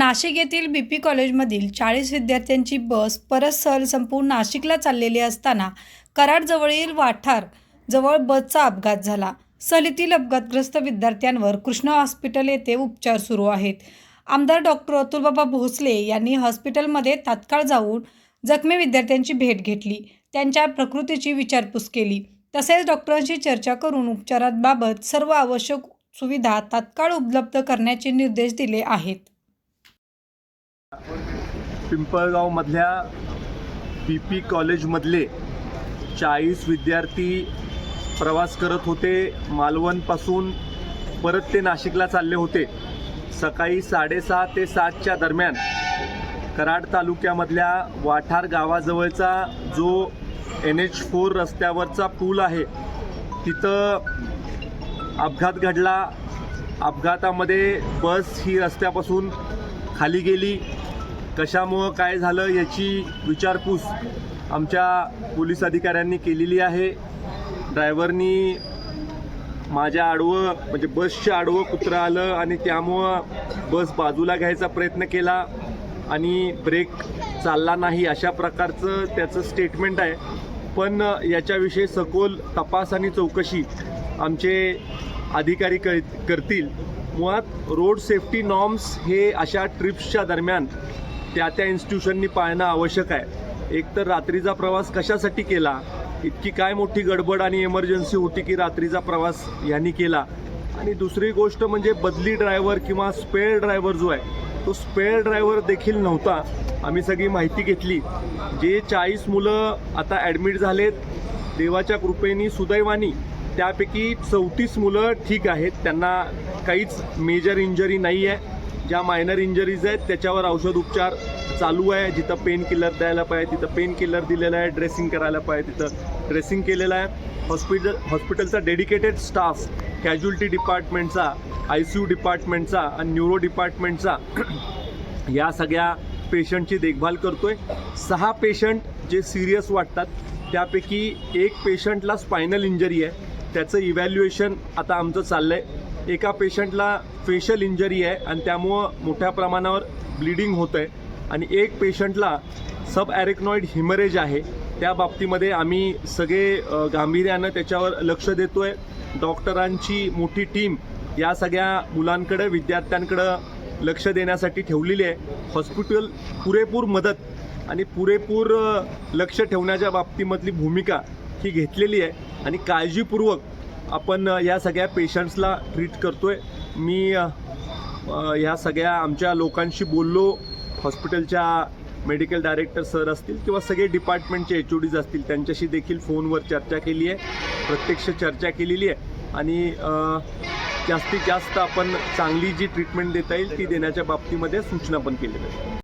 नाशिक येथील बी पी कॉलेजमधील चाळीस विद्यार्थ्यांची बस परत सहल संपवून नाशिकला चाललेली असताना कराडजवळील वाठार जवळ बसचा अपघात झाला. सहलीतील अपघातग्रस्त विद्यार्थ्यांवर कृष्ण हॉस्पिटल येथे उपचार सुरू आहेत. आमदार डॉक्टर अतुलबाबा भोसले यांनी हॉस्पिटलमध्ये तात्काळ जाऊन जखमी विद्यार्थ्यांची भेट घेतली. त्यांच्या प्रकृतीची विचारपूस केली. तसेच डॉक्टरांशी चर्चा करून उपचारांबाबत सर्व आवश्यक सुविधा तात्काळ उपलब्ध करण्याचे निर्देश दिले आहेत. पिंपळगावमधल्या बी पी कॉलेजमधले चाळीस विद्यार्थी प्रवास करत होते. मालवणपासून परत ते नाशिकला चालले होते. सकाळी साडेसहा ते सातच्या दरम्यान कराड तालुक्यामधल्या वाठार गावाजवळचा जो एन एच फोर रस्त्यावरचा पूल आहे तिथं अपघात घडला. अपघातामध्ये बस ही रस्त्यापासून खाली गेली. कशामुळं काय झालं याची विचारपूस आमच्या पोलीस अधिकाऱ्यांनी केलेली आहे. ड्रायव्हरनी माझ्या आडवं म्हणजे बसच्या आडवं कुत्रं आलं आणि त्यामुळं बस बाजूला घ्यायचा प्रयत्न केला आणि ब्रेक चालला नाही अशा प्रकारचं त्याचं स्टेटमेंट आहे. पण याच्याविषयी सखोल तपास आणि चौकशी आमचे अधिकारी कर करतील. मुळात रोड सेफ्टी नॉर्म्स हे अशा ट्रिप्सच्या दरम्यान त्या त्या इन्स्टिट्यूशननी पाळणं आवश्यक आहे. एक तर रात्रीचा प्रवास कशासाठी केला? इतकी काय मोठी गडबड आणि इमर्जन्सी होती की रात्रीचा प्रवास यांनी केला. आणि दुसरी गोष्ट म्हणजे बदली ड्रायव्हर किंवा स्पेअर ड्रायव्हर जो आहे तो स्पेअर ड्रायव्हर देखील नव्हता. आम्ही सगळी माहिती घेतली. जे चाळीस मुलं आता ॲडमिट झालेत देवाच्या कृपेनी सुदैवानी त्यापैकी चौतीस मुलं ठीक आहेत. त्यांना काहीच मेजर इंजरी नाही आहे ज्या मायनर इंजरीज आहेत त्याच्यावर औषध उपचार चालू आहे. जिथं पेन किलर द्यायला पाहिजे तिथं पेन किलर दिलेलं आहे. ड्रेसिंग करायला पाहिजे तिथं ड्रेसिंग केलेलं आहे. हॉस्पिटल हॉस्पिटलचा डेडिकेटेड स्टाफ कॅज्युअल्टी डिपार्टमेंटचा आय सी यू डिपार्टमेंटचा आणि न्यूरो डिपार्टमेंटचा या सगळ्या पेशंटची देखभाल करतोय. सहा पेशंट जे सिरियस वाटतात त्यापैकी एक पेशंटला स्पायनल इंजरी आहे. त्याचं इव्हॅल्युएशन आता आमचं चाललं आहे एका पेशंटला फेशल इंजरी आहे आणि त्यामुळं मोठ्या प्रमाणावर ब्लिडिंग होतं आहे आणि एक पेशंटला सब ॲरेक्नॉइड हिमरेज आहे. त्या बाबतीमध्ये आम्ही सगळे गांभीर्यानं त्याच्यावर लक्ष देतो आहे डॉक्टरांची मोठी टीम या सगळ्या मुलांकडं विद्यार्थ्यांकडं लक्ष देण्यासाठी ठेवलेली आहे. हॉस्पिटल पुरेपूर मदत आणि पुरेपूर लक्ष ठेवण्याच्या बाबतीमधली भूमिका ही घेतलेली आहे. आणि काळजीपूर्वक आपण या सगळ्या पेशंट्सला ट्रीट करतोय. मी ह्या सगळ्या आमच्या लोकांशी बोललो. हॉस्पिटलच्या मेडिकल डायरेक्टर सर असतील किंवा सगळे डिपार्टमेंटचे एच ओ डीज असतील त्यांच्याशी देखील फोनवर चर्चा केली आहे. प्रत्यक्ष चर्चा केलेली आहे. आणि जास्तीत जास्त आपण चांगली जी ट्रीटमेंट देता येईल ती देण्याच्या बाबतीमध्ये सूचना पण केलेल्या आहेत.